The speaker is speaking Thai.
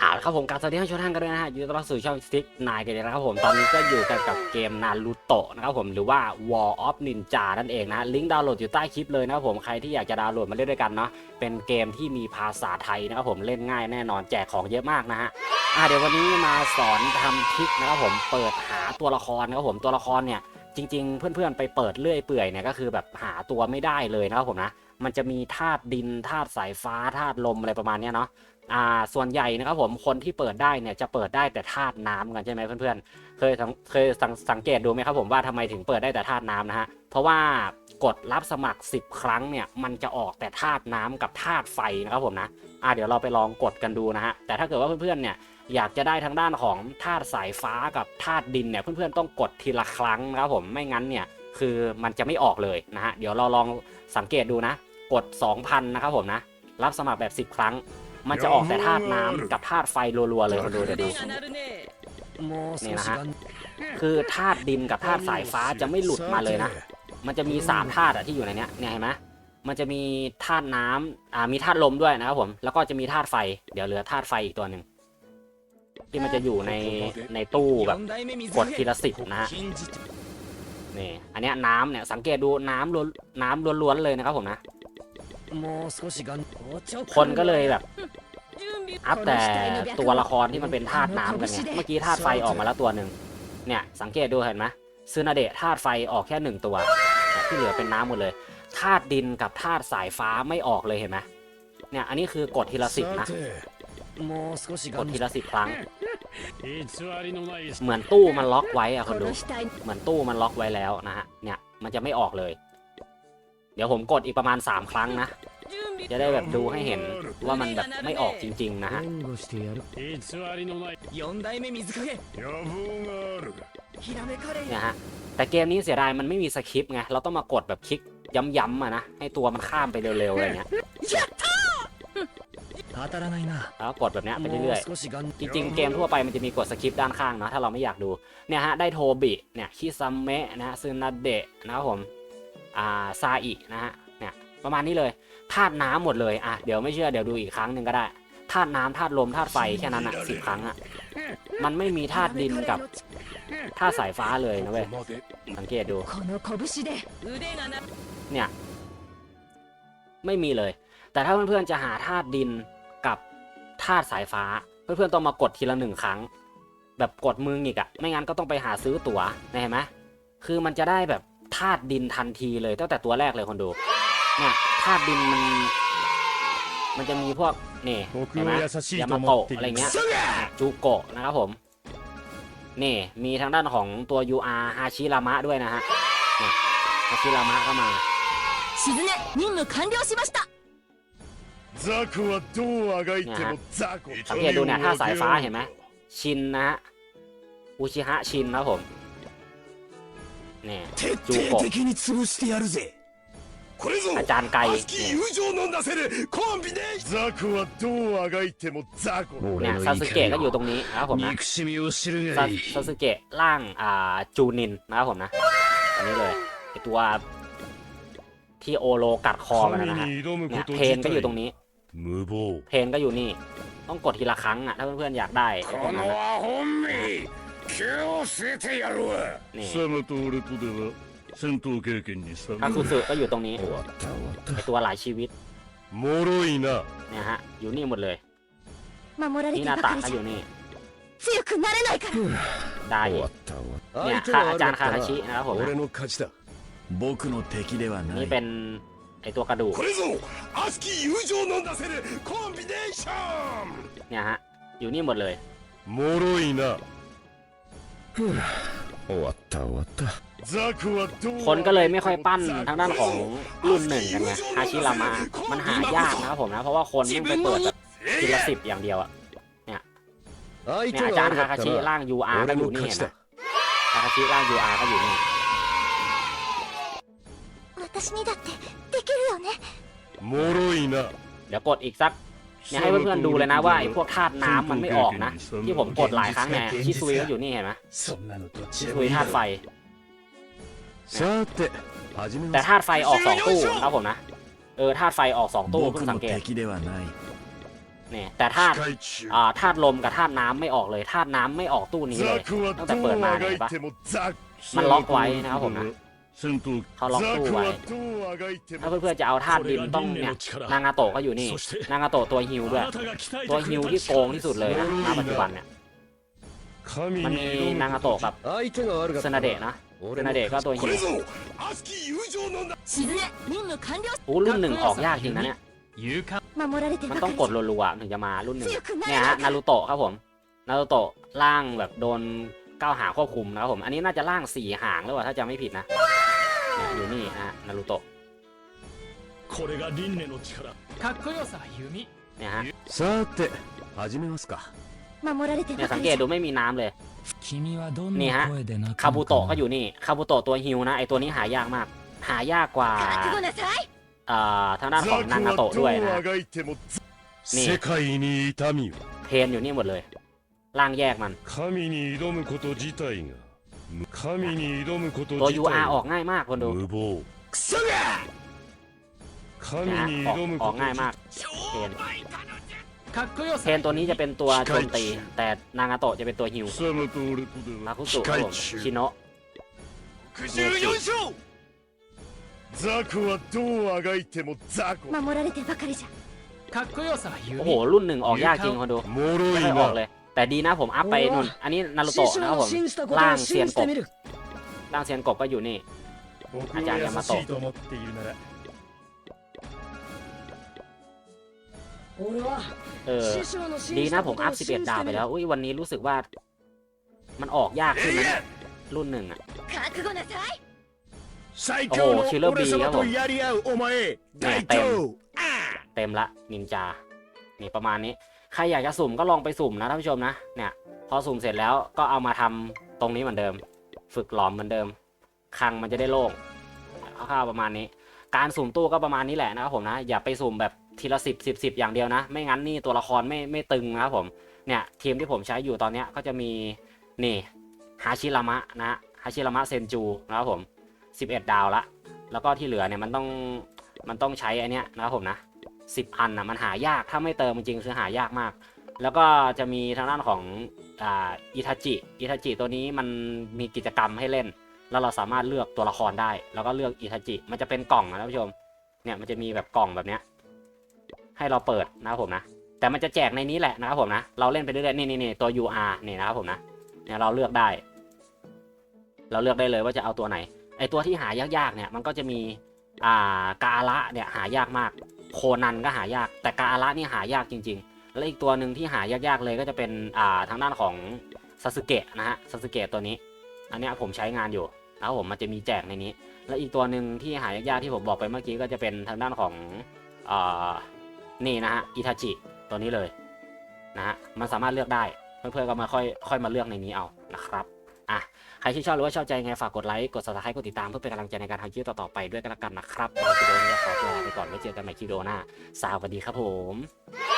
อ่าครับผมการสวัสดีท่านผู้ชมท่านกันด้วยนะฮะยินดีต้อนรับสู่ช่องสติ๊กนายกันเลยนะครับผมตอนนี้ก็อยู่กันกับเกมนารูโตะนะครับผมหรือว่า War of Ninja นั่นเองนะลิงก์ดาวน์โหลดอยู่ใต้คลิปเลยนะครับผมใครที่อยากจะดาวน์โหลดมาเล่นด้วยกันเนาะเป็นเกมที่มีภาษาไทยนะครับผมเล่นง่ายแน่นอนแจกของเยอะมากนะฮะอ่าเดี๋ยววันนี้มาสอนทำทริคนะครับผมเปิดหาตัวละครนะครับผมตัวละครเนี่ยจริง ๆ เพื่อนๆไปเปิดเลื่อยเปื่อยเนี่ยก็คือแบบหาตัวไม่ได้เลยนะครับผมนะมันจะมีธาตุดินธาตุสายฟ้าธาตุลมอะไรประมาณนี้เนาะ อ่าส่วนใหญ่นะครับผมคนที่เปิดได้เนี่ยจะเปิดได้แต่ธาตุน้ำกันใช่ไหมเพื่อนๆเคยเคยสังสังเกตดูไหมครับผมว่าทำไมถึงเปิดได้แต่ธาตุน้ำนะฮะเพราะว่ากดรับสมัคร 10 ครั้งเนี่ยมันจะออกแต่ธาตุน้ำกับธาตุไฟนะครับผมนะอ่าเดี๋ยวเราไปลองกดกันดูนะฮะแต่ถ้าเกิดว่าเพื่อนๆเนี่ยอยากจะได้ทางด้านของธาตุสายฟ้ากับธาตุดินเนี่ยเพื่อนๆต้องกดทีละครั้งนะครับผมไม่งั้นเนี่ยคือมันจะไม่ออกเลยนะฮะเดี๋ยวเราลองสังเกตดูนะ กด 2,000 นะครับผมนะรับสมัครแบบ 10 ครั้ง มันจะออกแต่ธาตุน้ำกับธาตุไฟรัวๆเลยคนดูเดี๋ยวดูนี่นะฮะคือธาตุดินกับธาตุสายฟ้าจะไม่หลุดมาเลยนะ มันจะมีสามธาตุอะที่อยู่ในเนี้ยเนี่ยเห็นไหมมันจะมีธาตุน้ำอ่ามีธาตุลมด้วยนะครับผมแล้วก็จะมีธาตุไฟเดี๋ยวเหลือธาตุไฟอีกตัวหนึ่งที่มันจะอยู่ในในตู้แบบกดทีละสิบนะฮะนี่อันเนี้ยน้ำเนี่ยสังเกตดูน้ำล้วนน้ำล้วนๆเลยนะครับผมนะคนก็เลยแบบ อัพแต่ตัวละครที่มันเป็นธาตุน้ำกันเนี่ยเมื่อกี้ธาตุไฟออกมาแล้วตัวหนึ่งเนี่ยสังเกตดูเห็นไหมซึนาเดะธาตุไฟออกแค่หนึ่งตัว ที่เหลือเป็นน้ำหมดเลยธาตุดินกับธาตุสายฟ้าไม่ออกเลยเห็นไหมเนี่ยอันนี้คือกดทีละสิบนะกดทีละสิบครั้ง เหมือนตู้มันล็อกไว้อะคนดู เหมือนตู้มันล็อกไว้แล้วนะฮะ เนี่ยมันจะไม่ออกเลย เดี๋ยวผมกดอีกประมาณ 3 ครั้งนะ จะได้แบบดูให้เห็นว่ามันแบบไม่ออกจริง ๆ นะฮะเนี่ยฮะแต่เกมนี้เสียดายมันไม่มีสคริปต์ไงเราต้องมากดแบบคลิกย้ำๆอะนะให้ตัวมันข้ามไปเร็วๆอะไรเงี้ยแล้วกดแบบนี้ไปเรื่อยๆ จริงๆ เกมทั่วไปมันจะมีกดสคริปต์ด้านข้างนะถ้าเราไม่อยากดู เนี่ยฮะ ได้โทบิ เนี่ย คิซัมเมะนะซึนาเดะนะครับผม อ่า ซาอินะฮะ ประมาณนี้เลยธาตุน้ำหมดเลยอะเดี๋ยวไม่เชื่อเดี๋ยวดูอีกครั้งหนึ่งก็ได้ธาตุน้ำธาตุลมธาตุไฟแค่นั้นอะสิบครั้งอะมันไม่มีธาตุดินกับธาตุสายฟ้าเลยนะเว้ยสังเกตดู เนี่ย ไม่มีเลย แต่ถ้าเพื่อนๆจะหาธาตุดินกับธาตุสายฟ้า เพื่อนๆต้องมากดทีละหนึ่งครั้ง แบบกดมืออีกอะไม่งั้นก็ต้องไปหาซื้อตั๋วเห็นไหมคือมันจะได้แบบธาตุดินทันทีเลยตั้งแต่ตัวแรกเลยคนดู เนี่ยธาตุดินมัน มันจะมีพวกนี่เห็นไหม 僕を優しい ยา と มา 思 โตะ ってい อะไร る เงี้ย จูโกะนะครับผม นี่ มีทางด้านของตัว UR ฮาชิรามะด้วยนะฮะเนี่ยฮาชิรามะก็มา 静音任務完了しましたザクはどうあがいてもザク สังเกตดูเนี่ยถ้าสายฟ้าเห็นไหม ชินนะฮะ อุชิฮะชินนะครับผมเนี่ย 徹 จู 底 โกะ อาจารย์ไก่เนี่ยซาสึเกะก็อยู่ตรงนี้นะครับผมนะซาสึเกะร่างอ่าจูนินนะครับผมนะอันนี้เลยตัวที่โอโลกัดคอมันนะฮะเนี่ยเพนก็อยู่ตรงนี้เพนก็อยู่นี่ ต้องกดทีละครั้งอะถ้าเพื่อนๆอยากได้นี่ นอะ アホめ気を据えてやるわ นี่ 佐賀と俺とでは戦闘経験に差 คาคุสึก็อยู่ตรงนี้ 終わった終わっ ไอตัวหลายชีวิต もろいな เนี่ยฮะ อยู่นี่หมดเลย 守られ นี่ て นา ば ตะ かり ก็ じ อ ゃ ยู่นี่ 強くなれないから ได้ た終 อี わ ก った終わっ เนี่ย た คาอาจารย์คาคาชินะครับผมนะ 俺の勝ちだ僕の敵ではな นี่ い เป็นไอตัวกระดูก これぞ熱き友情のなせるコンビネーション เนี่ยฮะ อยู่นี่หมดเลย もろいな終わった終わったザクはどう คนก็เลยไม่ค่อยปั้นทางด้านของรุ่นหนึ่งกันไงฮาชิรามะมันหายากนะครับผมนะ เพราะว่าคนมันไปเปิดทีละสิบอย่างเดียวอะเนี่ยเนี่ยอาจารย์คาคาชิร่าง UR ก็อยู่นี่เนไหาคาชิร่าง UR ก็อยู่นี่เดี๋ยวกดอีกสักเนี่ยให้เพื่อนๆดูเลยนะว่าไอ้พวกธาตุน้ำมันไม่ออกนะ ที่ผมกดหลายครั้งไงชิซุยก็อยู่นี่เห็นไหมชิซุยธาตุไฟ แต่ธาตุไฟออกสองตู้ครับผมนะ เออธาตุไฟออกสองตู้เพิ่งสังเกตเนี่ยแต่ธาตุอ่าธาตุลมกับธาตุน้ำไม่ออกเลยธาตุน้ำไม่ออกตู้นี้เลยตั้งแต่เปิดมาเลยปะมันล็อกไว้นะครับผมนะเขาล็อกตู้ไว้ถ้าเพื่อนๆจะเอาธาตุดินต้องเนี่ยนางาโตะก็อยู่นี่ นางาโตะตัวฮิวด้วย ตัวฮิวที่โกงที่สุดเลยนะณปัจจุบันเนี่ย มันมีนางาโตะกับซนาเดะนะซนาเดะก็ตัวเฮียโอ้รุ่นหนึ่งออกยากจริงนะเนี่ยมันต้องกดรัวๆถึงจะมารุ่นหนึ่งเนี่ยฮะนารูโตะครับผมนารูโตะล่างแบบโดนก้าวหางควบคุมนะครับผมอันนี้น่าจะล่างสี่หางแล้วว่าถ้าจะไม่ผิดนะอยู่นี่ฮะนารูโตะเนี่ยฮะ 守られて เนี่ย ばか สัง り เกต じゃ ดูไม่มีน้ำเลย 君はどんねはな声で泣く คาบุ の โตะ か ก็ な อยู่นี่ คาบุโตะตัวฮิวนะ ไอตัวนี้หายากมาก หายากกว่า 覚悟なさい เอ่อทางด้านของ ザク นางา は โตะ ど ด้วย う นะ あがいてもね世界に痛みを เพนอยู่นี่หมดเลย ร่างแยกมัน 神に挑むこと自体が神に挑むこと ตัว 自体 UR ออก が ง่ายมากคนดู 無謀クソが神 นะฮะ に ออก 挑む อ こ อก と ง่าย 自 มากเพน かっこよ เพ さ นตัวนี้จะเป็นตัวโจมตี แต่นางาโตะจะเป็นตัวฮิว 貴様と俺とで มา は คุสุครับผมชิโนะ 64勝ザクはどうあがいてもザク守られてばかりじゃかっこよさ โอ้โห 弓 รุ่นหนึ่งออกยากจริงคนดู もろ ไม่ い ค่อยออก な เลย แต่ดีนะผมอัพไปนู่น อันนี้นารูโตะนะครับผม ร่างเซียนกบ ร่างเซียนกบก็อยู่นี่ 僕あじゃあを優ヤマトしいと เออ ดีนะผมอัพ11 ดาวไปแล้ว อุ้ยวันนี้รู้สึกว่า มันออกยากขึ้นนะ รุ่นหนึ่งอะโอ้โหคิลเลอร์บีครับผมเต็มเต็มละนินจา นี่ประมาณนี้ ใครอยากจะสุ่มก็ลองไปสุ่มนะท่านผู้ชมนะ เนี่ย พอสุ่มเสร็จแล้วก็เอามาทำตรงนี้เหมือนเดิม ฝึกหลอมเหมือนเดิมคังมันจะได้โล่งคร่าวประมาณนี้ การสุ่มตู้ก็ประมาณนี้แหละนะครับผมนะ อย่าไปสุ่มแบบ ทีละสิบสิบสิบอย่างเดียวนะ ไม่งั้นนี่ตัวละครไม่ไม่ตึงนะครับผมเนี่ยทีมที่ผมใช้อยู่ตอนนี้ก็จะมีนี่ฮาชิรามะนะฮาชิรามะเซนจูนะครับผม 11 ดาวละแล้วก็ที่เหลือเนี่ยมันต้องมันต้องใช้อันเนี้ยนะครับผมนะ10อันนะมันหายากถ้าไม่เติมจริงๆคือหายากมาก แล้วก็จะมีทางด้านของอ่าอิทาจิอิทาจิตัวนี้มันมีกิจกรรมให้เล่น แล้วเราสามารถเลือกตัวละครได้ แล้วก็เลือกอิทาจิมันจะเป็นกล่องนะท่านผู้ชมเนี่ยมันจะมีแบบกล่องแบบเนี้ย ให้เราเปิดนะครับผมนะ แต่มันจะแจกในนี้แหละนะครับผมนะ เราเล่นไปเรื่อยๆนี่นี่นี่ตัว UR นี่นะครับผมนะ เนี่ยเราเลือกได้ เราเลือกได้เลยว่าจะเอาตัวไหน ไอตัวที่หายากๆเนี่ยมันก็จะมี อ่ากาละเนี่ยหายากมาก โคนันก็หายาก แต่กาละนี่หายากจริง ๆ แล้วอีกตัวหนึ่งที่หายากๆเลยก็จะเป็น อ่าทางด้านของซาสึเกะนะฮะ ซาสึเกะตัวนี้ อันเนี้ยผมใช้งานอยู่นะครับผมมันจะมีแจกในนี้ แล้วอีกตัวหนึ่งที่หายากๆที่ผมบอกไปเมื่อกี้ก็จะเป็นทางด้านของอ่า นี่นะฮะอิทาจิตัวนี้เลยนะฮะมันสามารถเลือกได้เพื่อนๆก็มาค่อยค่อยมาเลือกในนี้เอานะครับอะใครที่ชอบหรือว่าชอบใจไงฝากกดไลค์กด subscribe กดติดตามเพื่อเป็นกำลังใจในการทำคลิปต่อๆไปด้วยกันละกันนะครับสำหรับคลิปนี้ขอตัวลาไปก่อนไว้เจอกันใหม่คลิปวิดีโอหน้าสวัสดีครับผม